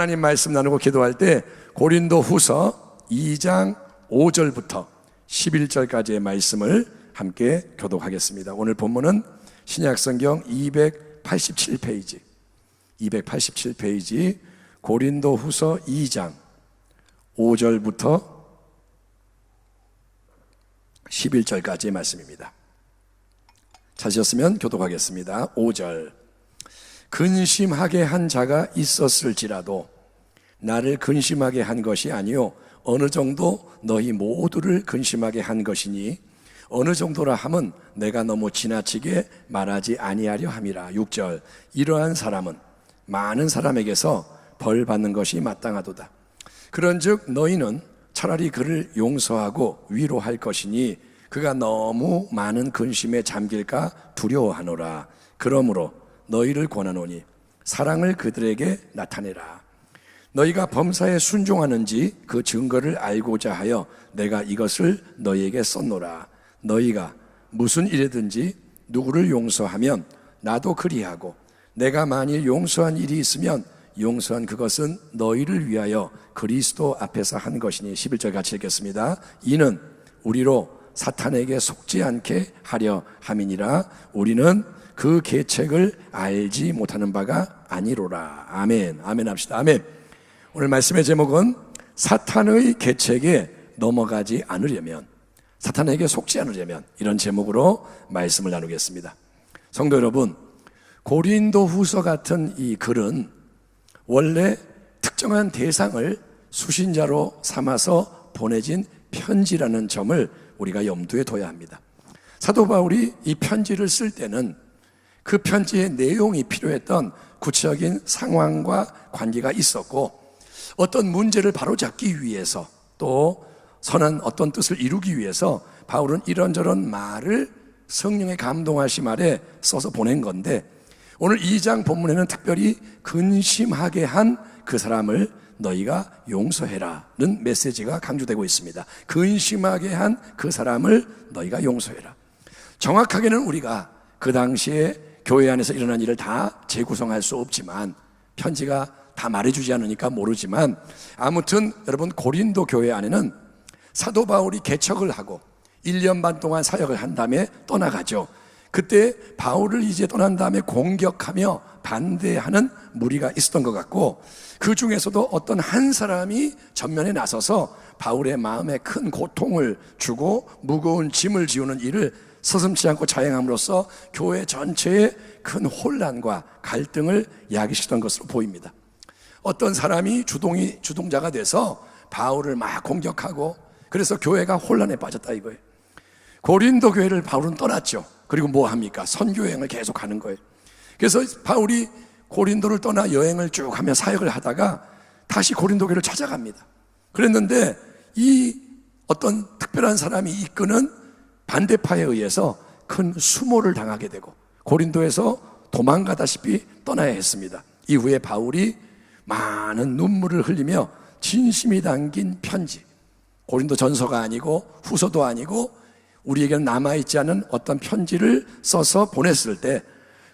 하나님 말씀 나누고 기도할 때 고린도 후서 2장 5절부터 11절까지의 말씀을 함께 교독하겠습니다. 오늘 본문은 신약성경 287페이지, 287페이지 고린도 후서 2장 5절부터 11절까지의 말씀입니다. 찾으셨으면 교독하겠습니다. 5절. 근심하게 한 자가 있었을지라도 나를 근심하게 한 것이 아니요 어느 정도 너희 모두를 근심하게 한 것이니 어느 정도라 함은 내가 너무 지나치게 말하지 아니하려 함이라. 6절. 이러한 사람은 많은 사람에게서 벌 받는 것이 마땅하도다. 그런즉 너희는 차라리 그를 용서하고 위로할 것이니 그가 너무 많은 근심에 잠길까 두려워하노라. 그러므로 너희를 권하노니 사랑을 그들에게 나타내라. 너희가 범사에 순종하는지 그 증거를 알고자 하여 내가 이것을 너희에게 썼노라. 너희가 무슨 일이든지 누구를 용서하면 나도 그리하고 내가 만일 용서한 일이 있으면 용서한 그것은 너희를 위하여 그리스도 앞에서 한 것이니 11절 같이 읽겠습니다. 이는 우리로 사탄에게 속지 않게 하려 함이니라 우리는 그 계책을 알지 못하는 바가 아니로라. 아멘. 아멘 합시다. 아멘. 오늘 말씀의 제목은 사탄의 계책에 넘어가지 않으려면 사탄에게 속지 않으려면 이런 제목으로 말씀을 나누겠습니다. 성도 여러분, 고린도 후서 같은 이 글은 원래 특정한 대상을 수신자로 삼아서 보내진 편지라는 점을 우리가 염두에 둬야 합니다. 사도 바울이 이 편지를 쓸 때는 그 편지의 내용이 필요했던 구체적인 상황과 관계가 있었고 어떤 문제를 바로잡기 위해서 또 선한 어떤 뜻을 이루기 위해서 바울은 이런저런 말을 성령의 감동하심 아래 써서 보낸 건데 오늘 2장 본문에는 특별히 근심하게 한 그 사람을 너희가 용서해라는 메시지가 강조되고 있습니다. 근심하게 한 그 사람을 너희가 용서해라. 정확하게는 우리가 그 당시에 교회 안에서 일어난 일을 다 재구성할 수 없지만 편지가 다 말해주지 않으니까 모르지만 아무튼 여러분 고린도 교회 안에는 사도 바울이 개척을 하고 1년 반 동안 사역을 한 다음에 떠나가죠. 그때 바울을 이제 떠난 다음에 공격하며 반대하는 무리가 있었던 것 같고 그 중에서도 어떤 한 사람이 전면에 나서서 바울의 마음에 큰 고통을 주고 무거운 짐을 지우는 일을 서슴지 않고 자행함으로써 교회 전체에 큰 혼란과 갈등을 야기시켰던 것으로 보입니다. 어떤 사람이 주동이 주동자가 돼서 바울을 막 공격하고 그래서 교회가 혼란에 빠졌다 이거예요. 고린도 교회를 바울은 떠났죠. 그리고 뭐 합니까? 선교 여행을 계속 하는 거예요. 그래서 바울이 고린도를 떠나 여행을 쭉 하며 사역을 하다가 다시 고린도 교회를 찾아갑니다. 그랬는데 이 어떤 특별한 사람이 이끄는 반대파에 의해서 큰 수모를 당하게 되고 고린도에서 도망가다시피 떠나야 했습니다. 이후에 바울이 많은 눈물을 흘리며 진심이 담긴 편지, 고린도 전서가 아니고 후서도 아니고 우리에게는 남아있지 않은 어떤 편지를 써서 보냈을 때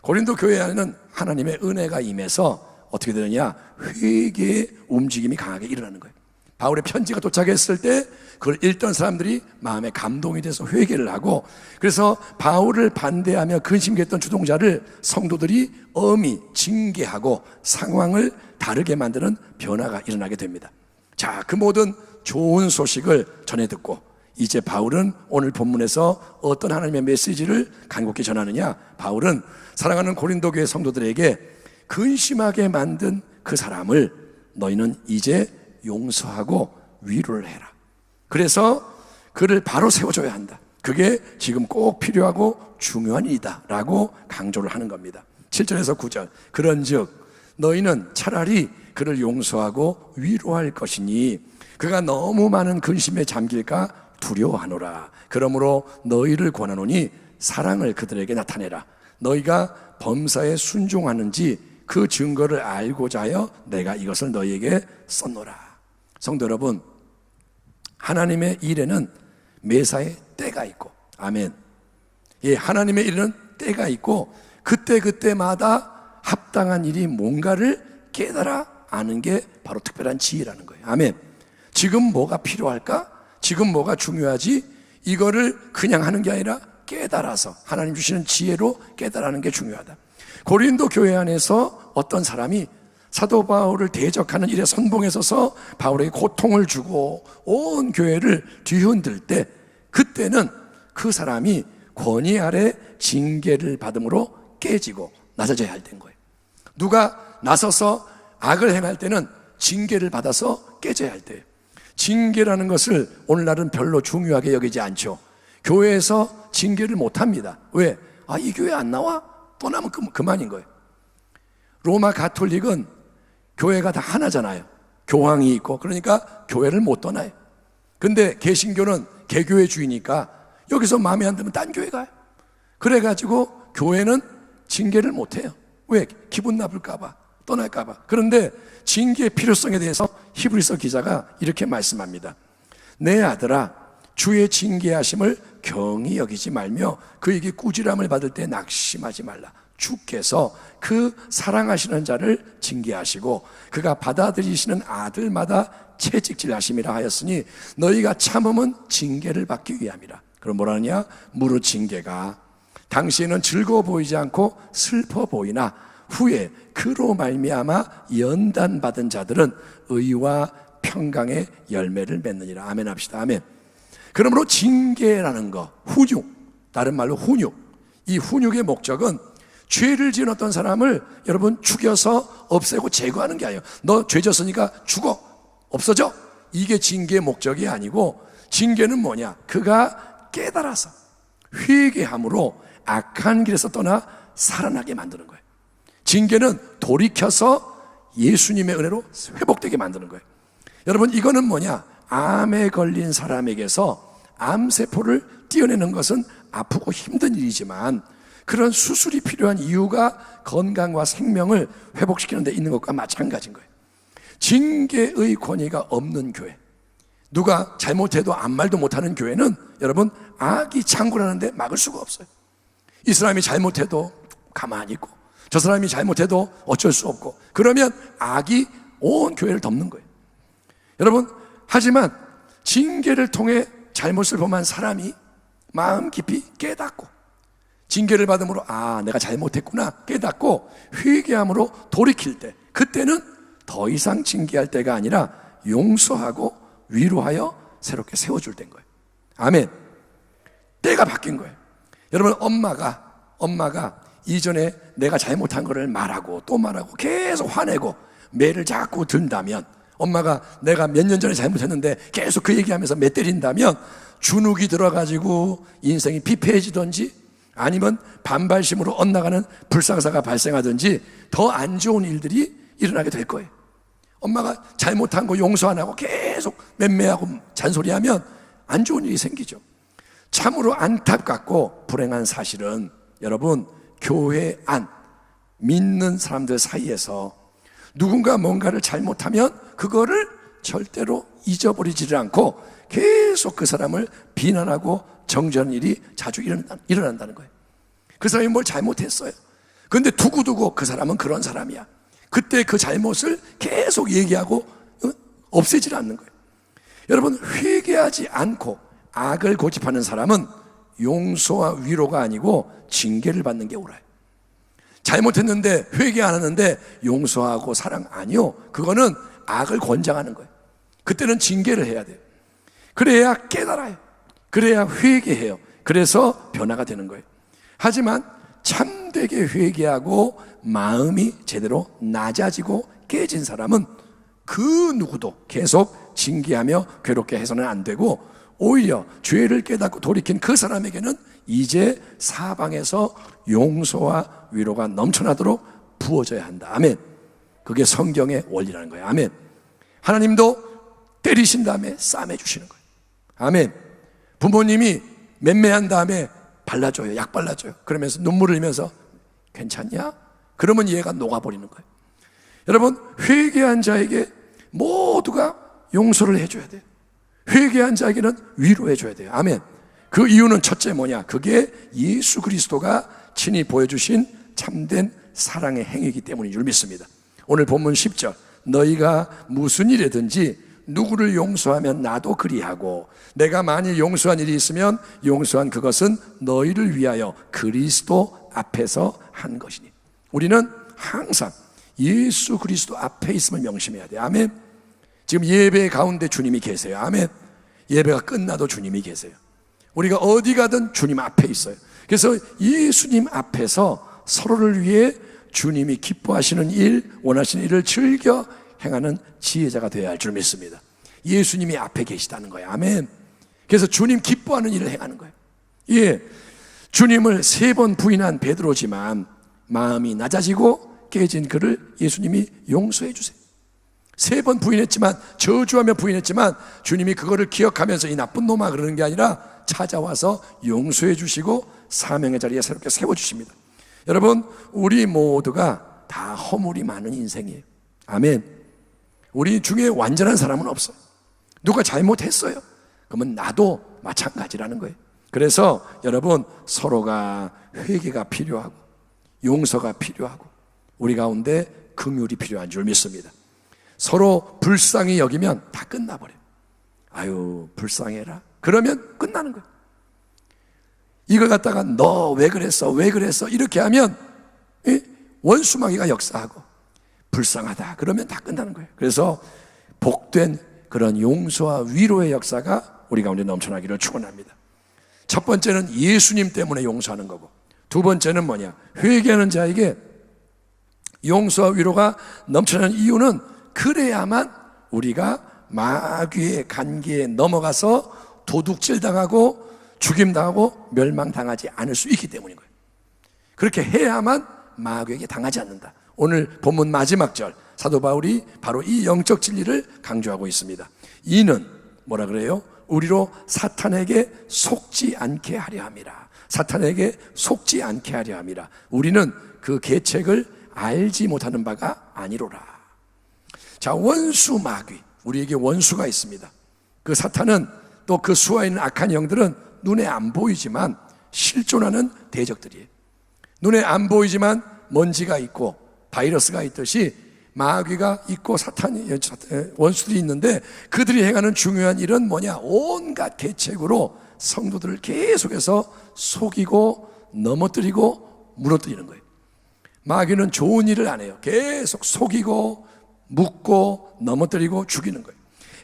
고린도 교회 안에는 하나님의 은혜가 임해서 어떻게 되느냐 회개의 움직임이 강하게 일어나는 거예요. 바울의 편지가 도착했을 때 그걸 읽던 사람들이 마음에 감동이 돼서 회개를 하고 그래서 바울을 반대하며 근심했던 주동자를 성도들이 엄히 징계하고 상황을 다르게 만드는 변화가 일어나게 됩니다. 자, 그 모든 좋은 소식을 전해 듣고 이제 바울은 오늘 본문에서 어떤 하나님의 메시지를 간곡히 전하느냐? 바울은 사랑하는 고린도 교회 성도들에게 근심하게 만든 그 사람을 너희는 이제 용서하고 위로를 해라. 그래서 그를 바로 세워줘야 한다. 그게 지금 꼭 필요하고 중요한 일이다. 라고 강조를 하는 겁니다. 7절에서 9절. 그런 즉, 너희는 차라리 그를 용서하고 위로할 것이니 그가 너무 많은 근심에 잠길까 두려워하노라. 그러므로 너희를 권하노니 사랑을 그들에게 나타내라. 너희가 범사에 순종하는지 그 증거를 알고자 하여 내가 이것을 너희에게 썼노라. 성도 여러분, 하나님의 일에는 매사에 때가 있고, 아멘. 예, 하나님의 일에는 때가 있고, 그때그때마다 합당한 일이 뭔가를 깨달아 아는 게 바로 특별한 지혜라는 거예요. 아멘. 지금 뭐가 필요할까? 지금 뭐가 중요하지? 이거를 그냥 하는 게 아니라 깨달아서 하나님 주시는 지혜로 깨달아는 게 중요하다. 고린도 교회 안에서 어떤 사람이 사도 바울을 대적하는 일에 선봉에 서서 바울에게 고통을 주고 온 교회를 뒤흔들 때 그때는 그 사람이 권위 아래 징계를 받음으로 깨지고 나서져야 할 때인 거예요. 누가 나서서 악을 행할 때는 징계를 받아서 깨져야 할 때예요. 징계라는 것을 오늘날은 별로 중요하게 여기지 않죠. 교회에서 징계를 못 합니다. 왜? 아, 이 교회 안 나와? 떠나면 그, 그만인 거예요. 로마 가톨릭은 교회가 다 하나잖아요. 교황이 있고, 그러니까 교회를 못 떠나요. 근데 개신교는 개교회 주의니까 여기서 마음에 안 들면 딴 교회 가요. 그래가지고 교회는 징계를 못 해요. 왜? 기분 나쁠까봐, 떠날까봐. 그런데 징계의 필요성에 대해서 히브리서 기자가 이렇게 말씀합니다. 내 아들아, 주의 징계하심을 경히 여기지 말며 그에게 꾸지람을 받을 때 낙심하지 말라. 주께서 그 사랑하시는 자를 징계하시고 그가 받아들이시는 아들마다 채찍질 하심이라 하였으니 너희가 참음은 징계를 받기 위함이라. 그럼 뭐라냐? 무릇 징계가 당시에는 즐거워 보이지 않고 슬퍼 보이나 후에 그로 말미암아 연단 받은 자들은 의와 평강의 열매를 맺느니라. 아멘 합시다. 아멘. 그러므로 징계라는 거, 훈육, 다른 말로 훈육. 이 훈육의 목적은 죄를 지은 어떤 사람을 여러분 죽여서 없애고 제거하는 게 아니에요. 너 죄 졌으니까 죽어. 없어져. 이게 징계의 목적이 아니고 징계는 뭐냐? 그가 깨달아서 회개함으로 악한 길에서 떠나 살아나게 만드는 거예요. 징계는 돌이켜서 예수님의 은혜로 회복되게 만드는 거예요. 여러분 이거는 뭐냐? 암에 걸린 사람에게서 암세포를 띄어내는 것은 아프고 힘든 일이지만 그런 수술이 필요한 이유가 건강과 생명을 회복시키는 데 있는 것과 마찬가지인 거예요. 징계의 권위가 없는 교회. 누가 잘못해도 아무 말도 못하는 교회는 여러분 악이 창굴하는데 막을 수가 없어요. 이 사람이 잘못해도 가만히 있고 저 사람이 잘못해도 어쩔 수 없고 그러면 악이 온 교회를 덮는 거예요. 여러분 하지만 징계를 통해 잘못을 범한 사람이 마음 깊이 깨닫고 징계를 받음으로 아 내가 잘못했구나 깨닫고 회개함으로 돌이킬 때 그때는 더 이상 징계할 때가 아니라 용서하고 위로하여 새롭게 세워줄 때인 거예요. 아멘. 때가 바뀐 거예요. 여러분 엄마가 엄마가 이전에 내가 잘못한 것을 말하고 또 말하고 계속 화내고 매를 자꾸 든다면 엄마가 내가 몇 년 전에 잘못했는데 계속 그 얘기하면서 매 때린다면 주눅이 들어가지고 인생이 피폐해지든지 아니면 반발심으로 엇나가는 불상사가 발생하든지 더 안 좋은 일들이 일어나게 될 거예요. 엄마가 잘못한 거 용서 안 하고 계속 맴매하고 잔소리하면 안 좋은 일이 생기죠. 참으로 안타깝고 불행한 사실은 여러분 교회 안 믿는 사람들 사이에서 누군가 뭔가를 잘못하면 그거를 절대로 잊어버리지를 않고 계속 그 사람을 비난하고 정죄하는 일이 자주 일어난다는 거예요. 그 사람이 뭘 잘못했어요. 그런데 두고두고 그 사람은 그런 사람이야. 그때 그 잘못을 계속 얘기하고 어? 없애질 않는 거예요. 여러분 회개하지 않고 악을 고집하는 사람은 용서와 위로가 아니고 징계를 받는 게 옳아요. 잘못했는데 회개 안 하는데 용서하고 사랑 아니요. 그거는 악을 권장하는 거예요. 그때는 징계를 해야 돼요. 그래야 깨달아요. 그래야 회개해요. 그래서 변화가 되는 거예요. 하지만 참되게 회개하고 마음이 제대로 낮아지고 깨진 사람은 그 누구도 계속 징계하며 괴롭게 해서는 안 되고 오히려 죄를 깨닫고 돌이킨 그 사람에게는 이제 사방에서 용서와 위로가 넘쳐나도록 부어져야 한다. 아멘. 그게 성경의 원리라는 거예요. 아멘. 하나님도 때리신 다음에 싸매 주시는 거예요. 아멘. 부모님이 맴매한 다음에 발라줘요. 약 발라줘요. 그러면서 눈물을 흘리면서 괜찮냐? 그러면 얘가 녹아버리는 거예요. 여러분, 회개한 자에게 모두가 용서를 해줘야 돼요. 회개한 자에게는 위로해줘야 돼요. 아멘. 그 이유는 첫째 뭐냐? 그게 예수 그리스도가 친히 보여주신 참된 사랑의 행위이기 때문인 줄 믿습니다. 오늘 본문 10절. 너희가 무슨 일이든지 누구를 용서하면 나도 그리하고 내가 만일 용서한 일이 있으면 용서한 그것은 너희를 위하여 그리스도 앞에서 한 것이니 우리는 항상 예수 그리스도 앞에 있음을 명심해야 돼. 아멘. 지금 예배 가운데 주님이 계세요. 아멘. 예배가 끝나도 주님이 계세요. 우리가 어디 가든 주님 앞에 있어요. 그래서 예수님 앞에서 서로를 위해 주님이 기뻐하시는 일, 원하시는 일을 즐겨 행하는 지혜자가 되어야 할 줄 믿습니다. 예수님이 앞에 계시다는 거예요. 아멘. 그래서 주님 기뻐하는 일을 행하는 거예요. 예. 주님을 세 번 부인한 베드로지만 마음이 낮아지고 깨진 그를 예수님이 용서해 주세요. 세 번 부인했지만 저주하며 부인했지만 주님이 그거를 기억하면서 이 나쁜 놈아 그러는 게 아니라 찾아와서 용서해 주시고 사명의 자리에 새롭게 세워 주십니다. 여러분, 우리 모두가 다 허물이 많은 인생이에요. 아멘. 우리 중에 완전한 사람은 없어요. 누가 잘못했어요. 그러면 나도 마찬가지라는 거예요. 그래서 여러분 서로가 회개가 필요하고 용서가 필요하고 우리 가운데 긍휼이 필요한 줄 믿습니다. 서로 불쌍히 여기면 다 끝나버려요. 아유 불쌍해라. 그러면 끝나는 거예요. 이걸 갖다가 너 왜 그랬어? 왜 그랬어? 이렇게 하면 원수마귀가 역사하고 불쌍하다. 그러면 다 끝나는 거예요. 그래서 복된 그런 용서와 위로의 역사가 우리 가운데 넘쳐나기를 축원합니다. 첫 번째는 예수님 때문에 용서하는 거고 두 번째는 뭐냐? 회개하는 자에게 용서와 위로가 넘쳐나는 이유는 그래야만 우리가 마귀의 간계에 넘어가서 도둑질 당하고 죽임 당하고 멸망 당하지 않을 수 있기 때문인 거예요. 그렇게 해야만 마귀에게 당하지 않는다. 오늘 본문 마지막 절 사도 바울이 바로 이 영적 진리를 강조하고 있습니다. 이는 뭐라 그래요? 우리로 사탄에게 속지 않게 하려 함이라. 사탄에게 속지 않게 하려 함이라. 우리는 그 계책을 알지 못하는 바가 아니로라. 자, 원수 마귀. 우리에게 원수가 있습니다. 그 사탄은 또 그 수하에 있는 악한 영들은 눈에 안 보이지만 실존하는 대적들이에요. 눈에 안 보이지만 먼지가 있고 바이러스가 있듯이 마귀가 있고 사탄이 원수들이 있는데 그들이 행하는 중요한 일은 뭐냐? 온갖 계책으로 성도들을 계속해서 속이고 넘어뜨리고 무너뜨리는 거예요. 마귀는 좋은 일을 안 해요. 계속 속이고 묻고 넘어뜨리고 죽이는 거예요.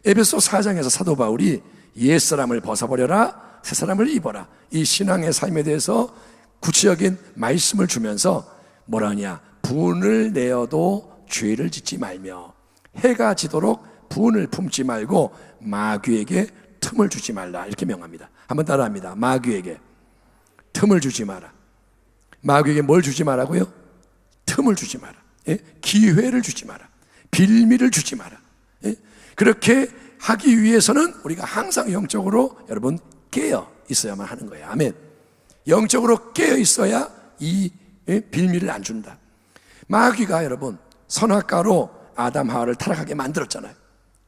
에베소 4장에서 사도 바울이 옛사람을 벗어버려라 새 사람을 입어라 이 신앙의 삶에 대해서 구체적인 말씀을 주면서 뭐라 하냐 분을 내어도 죄를 짓지 말며 해가 지도록 분을 품지 말고 마귀에게 틈을 주지 말라 이렇게 명합니다. 한번 따라합니다. 마귀에게 틈을 주지 마라. 마귀에게 뭘 주지 말라고요? 틈을 주지 마라. 예? 기회를 주지 마라. 빌미를 주지 마라. 예? 그렇게 하기 위해서는 우리가 항상 영적으로 여러분 깨어 있어야만 하는 거예요. 아멘. 영적으로 깨어 있어야 이 예? 빌미를 안 준다. 마귀가 여러분 선악과로 아담 하와를 타락하게 만들었잖아요.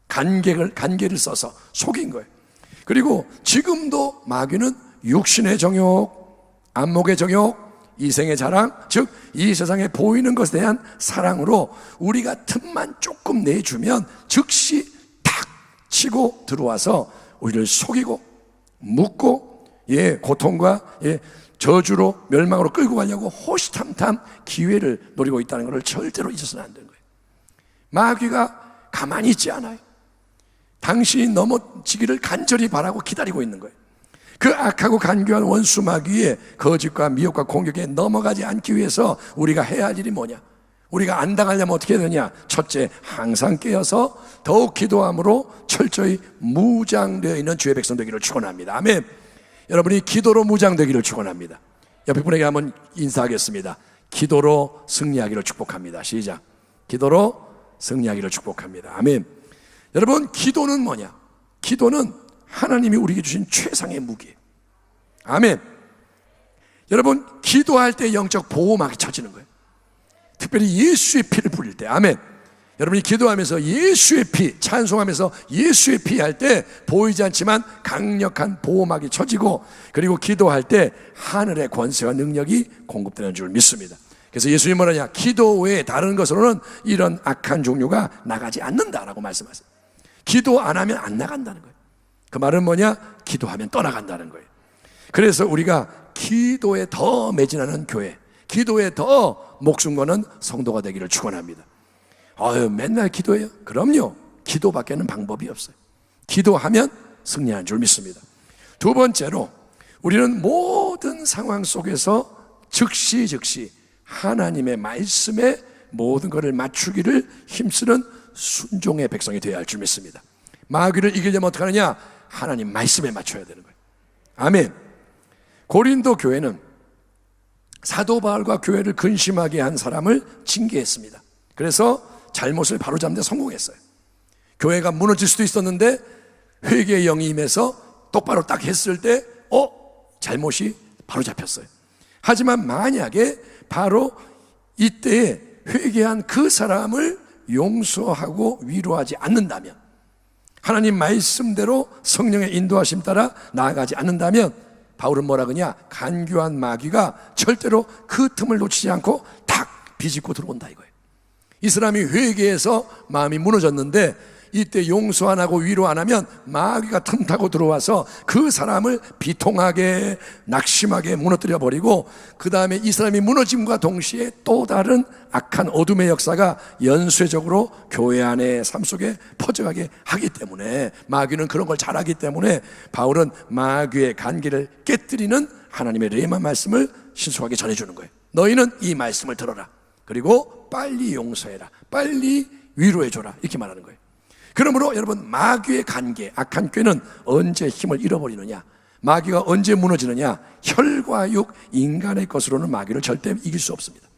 간계를 간계를 써서 속인 거예요. 그리고 지금도 마귀는 육신의 정욕, 안목의 정욕, 이생의 자랑, 즉 이 세상에 보이는 것에 대한 사랑으로 우리가 틈만 조금 내주면 즉시 탁 치고 들어와서 우리를 속이고 묶고 예 고통과 예 저주로 멸망으로 끌고 가려고 호시탐탐 기회를 노리고 있다는 것을 절대로 잊어서는 안 되는 거예요. 마귀가 가만히 있지 않아요. 당신이 넘어지기를 간절히 바라고 기다리고 있는 거예요. 그 악하고 간교한 원수 마귀의 거짓과 미혹과 공격에 넘어가지 않기 위해서 우리가 해야 할 일이 뭐냐? 우리가 안 당하려면 어떻게 해야 되냐? 첫째, 항상 깨어서 더욱 기도함으로 철저히 무장되어 있는 주의 백성 되기를 축원합니다. 아멘. 여러분이 기도로 무장되기를 축원합니다. 옆에 분에게 한번 인사하겠습니다. 기도로 승리하기를 축복합니다. 시작. 기도로 승리하기를 축복합니다. 아멘. 여러분, 기도는 뭐냐? 기도는 하나님이 우리에게 주신 최상의 무기. 아멘. 여러분, 기도할 때 영적 보호막이 쳐지는 거예요. 특별히 예수의 피를 부릴 때. 아멘. 여러분이 기도하면서 예수의 피, 찬송하면서 예수의 피 할 때 보이지 않지만 강력한 보호막이 쳐지고 그리고 기도할 때 하늘의 권세와 능력이 공급되는 줄 믿습니다. 그래서 예수님 뭐라냐? 기도 외에 다른 것으로는 이런 악한 종류가 나가지 않는다라고 말씀하세요. 기도 안 하면 안 나간다는 거예요. 그 말은 뭐냐? 기도하면 떠나간다는 거예요. 그래서 우리가 기도에 더 매진하는 교회, 기도에 더 목숨 거는 성도가 되기를 축원합니다. 아유, 맨날 기도해요? 그럼요. 기도밖에는 방법이 없어요. 기도하면 승리하는 줄 믿습니다. 두 번째로 우리는 모든 상황 속에서 즉시 즉시 하나님의 말씀에 모든 것을 맞추기를 힘쓰는 순종의 백성이 되어야 할 줄 믿습니다. 마귀를 이기려면 어떻게 하느냐? 하나님 말씀에 맞춰야 되는 거예요. 아멘. 고린도 교회는 사도 바울과 교회를 근심하게 한 사람을 징계했습니다. 그래서 잘못을 바로잡는 데 성공했어요. 교회가 무너질 수도 있었는데 회개의 영이 임해서 똑바로 딱 했을 때, 어? 잘못이 바로 잡혔어요. 하지만 만약에 바로 이때에 회개한 그 사람을 용서하고 위로하지 않는다면, 하나님 말씀대로 성령의 인도하심 따라 나아가지 않는다면, 바울은 뭐라 그냐? 간교한 마귀가 절대로 그 틈을 놓치지 않고 탁 비집고 들어온다 이거예요. 이 사람이 회개해서 마음이 무너졌는데 이때 용서 안 하고 위로 안 하면 마귀가 틈타고 들어와서 그 사람을 비통하게 낙심하게 무너뜨려 버리고 그 다음에 이 사람이 무너짐과 동시에 또 다른 악한 어둠의 역사가 연쇄적으로 교회 안에 삶 속에 퍼져가게 하기 때문에 마귀는 그런 걸 잘하기 때문에 바울은 마귀의 간계를 깨뜨리는 하나님의 레마 말씀을 신속하게 전해주는 거예요. 너희는 이 말씀을 들어라. 그리고 빨리 용서해라. 빨리 위로해줘라. 이렇게 말하는 거예요. 그러므로 여러분 마귀의 관계, 악한 꾀는 언제 힘을 잃어버리느냐? 마귀가 언제 무너지느냐? 혈과 육, 인간의 것으로는 마귀를 절대 이길 수 없습니다.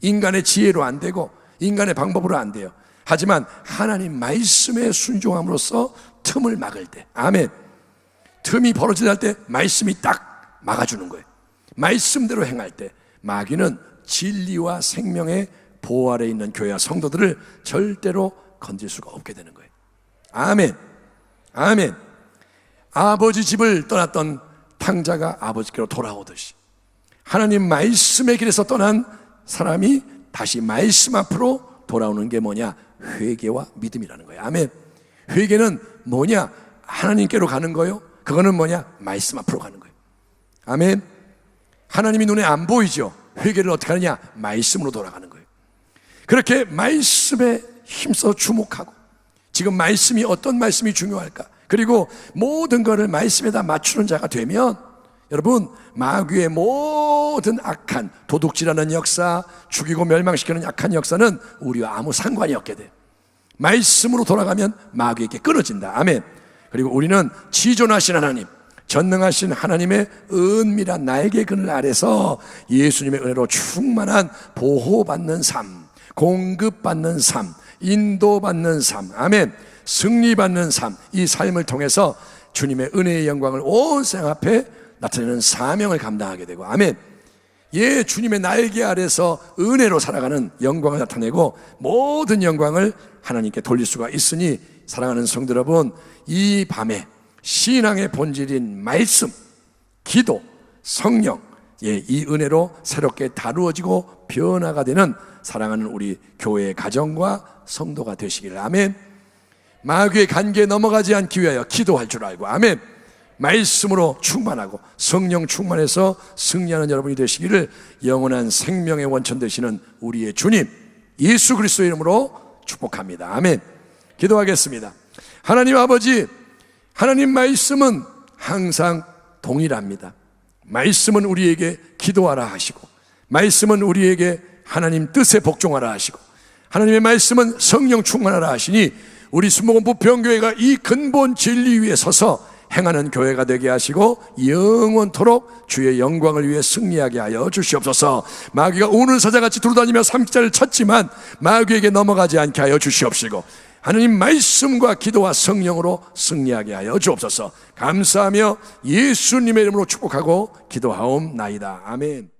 인간의 지혜로 안 되고 인간의 방법으로 안 돼요. 하지만 하나님 말씀에 순종함으로써 틈을 막을 때, 아멘. 틈이 벌어질 때 말씀이 딱 막아주는 거예요. 말씀대로 행할 때 마귀는 진리와 생명의 보호 아래 있는 교회와 성도들을 절대로 건질 수가 없게 되는 거예요. 아멘. 아멘. 아버지 집을 떠났던 탕자가 아버지께로 돌아오듯이 하나님 말씀의 길에서 떠난 사람이 다시 말씀 앞으로 돌아오는 게 뭐냐? 회개와 믿음이라는 거예요. 아멘. 회개는 뭐냐? 하나님께로 가는 거요. 그거는 뭐냐? 말씀 앞으로 가는 거예요. 아멘. 하나님이 눈에 안 보이죠. 회개를 어떻게 하느냐? 말씀으로 돌아가는 거예요. 그렇게 말씀에 힘써 주목하고 지금 말씀이 어떤 말씀이 중요할까? 그리고 모든 것을 말씀에다 맞추는 자가 되면 여러분 마귀의 모든 악한 도둑질하는 역사, 죽이고 멸망시키는 약한 역사는 우리와 아무 상관이 없게 돼. 말씀으로 돌아가면 마귀에게 끊어진다. 아멘. 그리고 우리는 지존하신 하나님, 전능하신 하나님의 은밀한 날개 그늘 아래서 예수님의 은혜로 충만한 보호받는 삶, 공급받는 삶, 인도받는 삶, 아멘. 승리받는 삶, 이 삶을 통해서 주님의 은혜의 영광을 온 세상 앞에 나타내는 사명을 감당하게 되고, 아멘. 예, 주님의 날개 아래서 은혜로 살아가는 영광을 나타내고 모든 영광을 하나님께 돌릴 수가 있으니 사랑하는 성도 여러분, 이 밤에 신앙의 본질인 말씀, 기도, 성령, 예, 이 은혜로 새롭게 다루어지고 변화가 되는 사랑하는 우리 교회의 가정과 성도가 되시기를 아멘. 마귀의 관계에 넘어가지 않기 위하여 기도할 줄 알고 아멘. 말씀으로 충만하고 성령 충만해서 승리하는 여러분이 되시기를 영원한 생명의 원천 되시는 우리의 주님 예수 그리스도 이름으로 축복합니다. 아멘. 기도하겠습니다. 하나님 아버지, 하나님 말씀은 항상 동일합니다. 말씀은 우리에게 기도하라 하시고, 말씀은 우리에게 하나님 뜻에 복종하라 하시고, 하나님의 말씀은 성령 충만하라 하시니, 우리 순복음 부평교회가 이 근본 진리 위에 서서 행하는 교회가 되게 하시고 영원토록 주의 영광을 위해 승리하게 하여 주시옵소서. 마귀가 오늘 사자같이 두루다니며 삼자를 쳤지만 마귀에게 넘어가지 않게 하여 주시옵시고 하나님 말씀과 기도와 성령으로 승리하게 하여 주옵소서. 감사하며 예수님의 이름으로 축복하고 기도하옵나이다. 아멘.